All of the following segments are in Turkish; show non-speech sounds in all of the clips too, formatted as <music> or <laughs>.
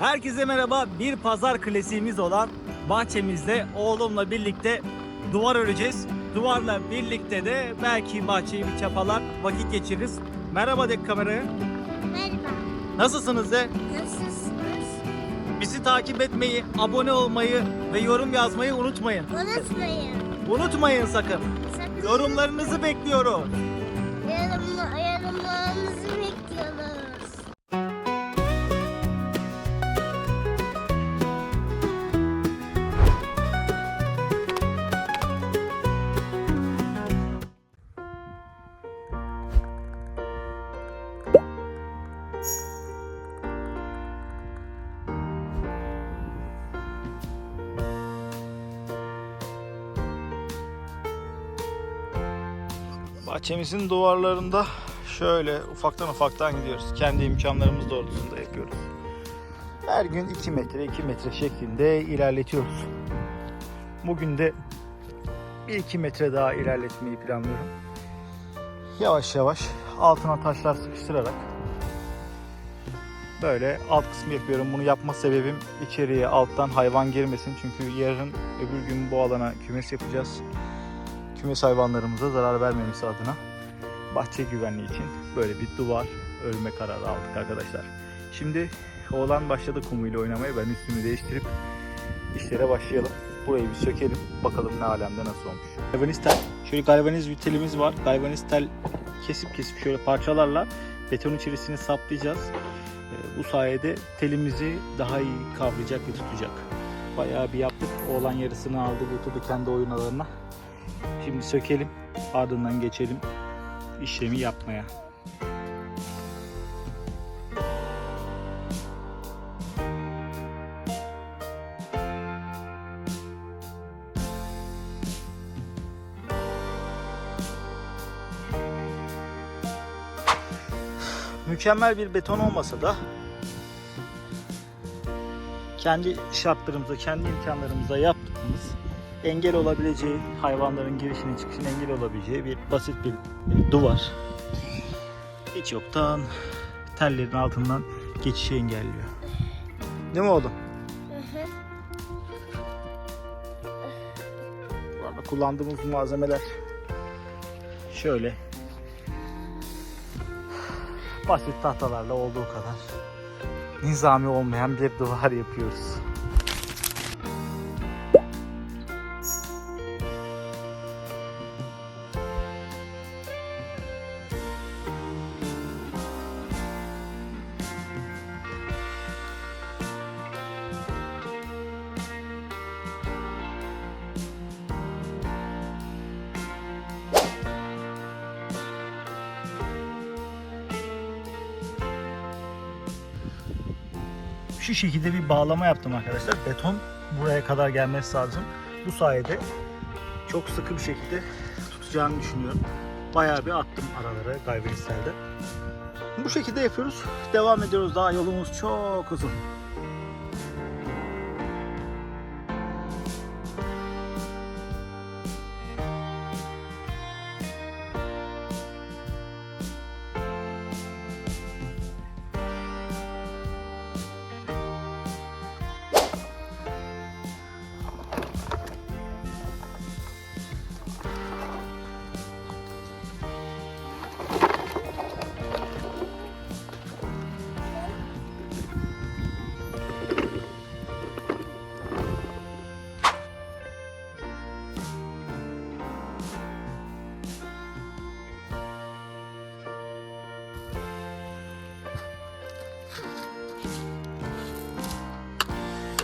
Herkese merhaba. Bir pazar klasiğimiz olan bahçemizde oğlumla birlikte duvar öreceğiz. Duvarla birlikte de belki bahçeyi bir çapalar, vakit geçiririz. Merhaba de kameraya. Merhaba. Nasılsınız de? Nasılsınız? Bizi takip etmeyi, abone olmayı ve yorum yazmayı unutmayın. Unutmayın. Unutmayın sakın. Sakın Yorumlarınızı bekliyoruz. Bahçemizin duvarlarında şöyle ufaktan ufaktan gidiyoruz. Kendi imkanlarımız doğrultusunda yapıyoruz. Her gün 2 metre 2 metre şeklinde ilerletiyoruz. Bugün de 1-2 metre daha ilerletmeyi planlıyorum. Yavaş yavaş altına taşlar sıkıştırarak böyle alt kısmı yapıyorum. Bunu yapma sebebim içeriye alttan hayvan girmesin. Çünkü yarın öbür gün bu alana kümes yapacağız kümes hayvanlarımıza zarar vermemesi adına bahçe güvenliği için böyle bir duvar örme kararı aldık arkadaşlar. Şimdi oğlan başladı kumuyla oynamaya. Ben üstümü değiştirip işlere başlayalım. Burayı bir sökelim. Bakalım ne alemde nasıl olmuş. Galvaniz tel. Şöyle galvaniz bir telimiz var. Galvaniz tel kesip kesip şöyle parçalarla beton içerisine saplayacağız. Ee, Bu sayede telimizi daha iyi kavrayacak ve tutacak. Bayağı bir yaptık. Oğlan yarısını aldı götürdü kendi oyun alanına. Şimdi sökelim, ardından geçelim işlemi yapmaya. Mükemmel bir beton olmasa da kendi şartlarımıza, kendi imkanlarımıza yaptığımız engel olabileceği, hayvanların girişine çıkışına engel olabileceği bir basit bir duvar. Hiç yoktan tellerin altından geçişi engelliyor. Değil mi oğlum? Bu arada kullandığımız malzemeler şöyle basit tahtalarla olduğu kadar nizami olmayan bir duvar yapıyoruz. Şu şekilde bir bağlama yaptım arkadaşlar. Beton buraya kadar gelmesi lazım. Bu sayede çok sıkı bir şekilde tutacağını düşünüyorum. Bayağı bir attım aralara galvanizlerde. Bu şekilde yapıyoruz. Devam ediyoruz. Daha yolumuz çok uzun.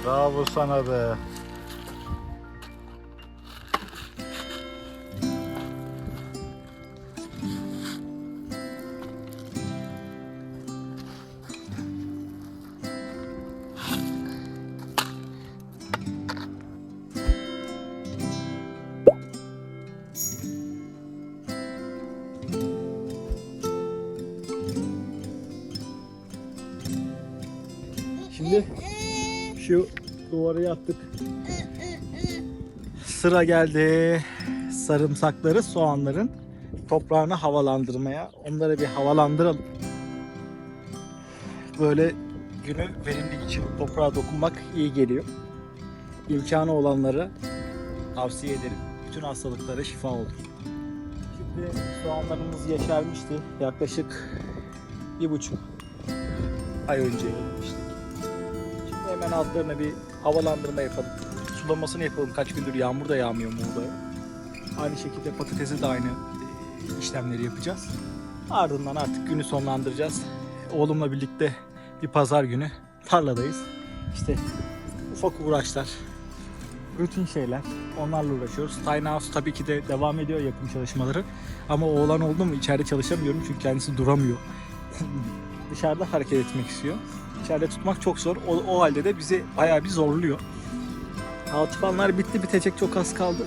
Bravo sana be. Şimdi şu duvarı yaptık. Sıra geldi sarımsakları, soğanların toprağını havalandırmaya. Onları bir havalandıralım. Böyle günü verimli geçirip toprağa dokunmak iyi geliyor. İmkanı olanları tavsiye ederim. Bütün hastalıklara şifa olur. Şimdi soğanlarımız yeşermişti. Yaklaşık bir buçuk ay önce ekmiştik. Hemen altlarına bir havalandırma yapalım. Sulamasını yapalım. Kaç gündür yağmur da yağmıyor Muğla'ya. Aynı şekilde patatese de aynı işlemleri yapacağız. Ardından artık günü sonlandıracağız. Oğlumla birlikte bir pazar günü tarladayız. İşte ufak uğraşlar, rutin şeyler. Onlarla uğraşıyoruz. Tiny House tabii ki de devam ediyor yapım çalışmaları. Ama oğlan oldu mu içeride çalışamıyorum çünkü kendisi duramıyor. <laughs> Dışarıda hareket etmek istiyor. İçeride tutmak çok zor. O, o halde de bizi bayağı bir zorluyor. Alçıpanlar bitti bitecek çok az kaldı.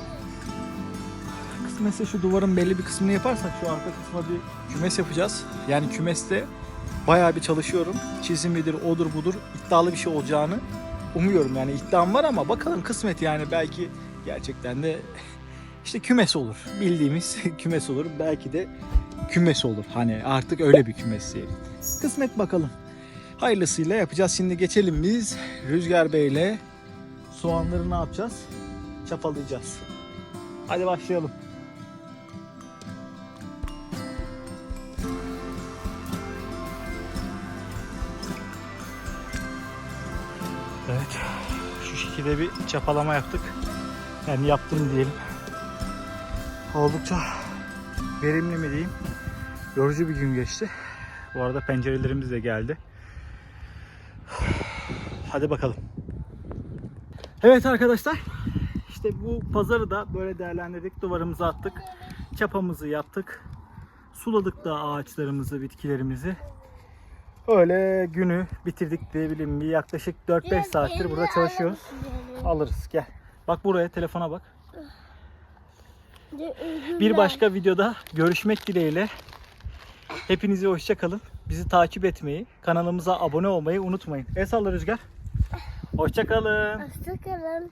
Kısmetse şu duvarın belli bir kısmını yaparsak şu arka kısma bir kümes yapacağız. Yani kümeste bayağı bir çalışıyorum. Çizimidir, odur budur iddialı bir şey olacağını umuyorum. Yani iddiam var ama bakalım kısmet yani belki gerçekten de <laughs> işte kümes olur. Bildiğimiz <laughs> kümes olur. Belki de kümes olur. Hani artık öyle bir kümes diyelim. Kısmet bakalım. Hayırlısıyla yapacağız. Şimdi geçelim biz Rüzgar Bey'le soğanları ne yapacağız? Çapalayacağız. Hadi başlayalım. Evet. Şu şekilde bir çapalama yaptık. Yani yaptım diyelim. Oldukça verimli mi diyeyim. Yorucu bir gün geçti. Bu arada pencerelerimiz de geldi. Hadi bakalım. Evet arkadaşlar. İşte bu pazarı da böyle değerlendirdik. Duvarımızı attık. Çapamızı yaptık. Suladık da ağaçlarımızı, bitkilerimizi. Öyle günü bitirdik diyebilirim. Bir yaklaşık 4-5 saattir burada çalışıyoruz. Alırız gel. Bak buraya telefona bak. Bir başka videoda görüşmek dileğiyle. Hepinize hoşça kalın. Bizi takip etmeyi, kanalımıza abone olmayı unutmayın. El salla Rüzgar. Hoşça kalın. Hoşçakalın.